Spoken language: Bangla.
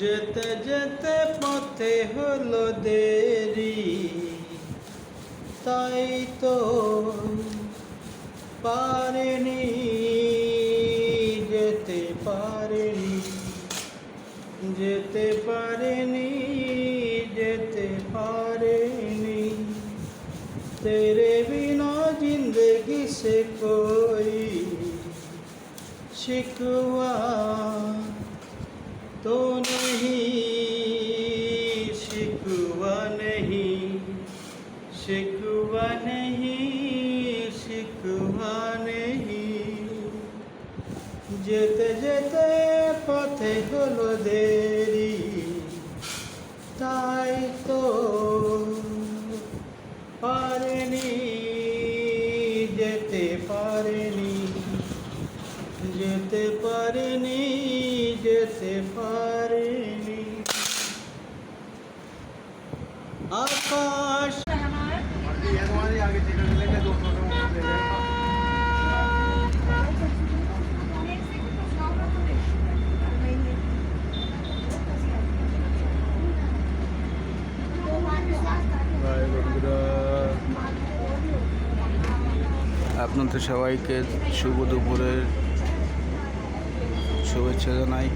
যেতে যেতে পথে হলো দেরি। তাই তো পারেনি যেতে পারেনি যেতে পারেনি যেতে পারেনি। তেরে বিনা জিন্দগি সে কই শিখুয়া तो नहीं शिकवा नहीं शिकवा नहीं शिकवा नहीं যেতে যেতে পথে হলো দেরি তাই তো পারেনি যেতে পারেনি পারেনি আকাশ আপনাদের সবাইকে শুভ দুপুরের শুভেচ্ছা জানাই।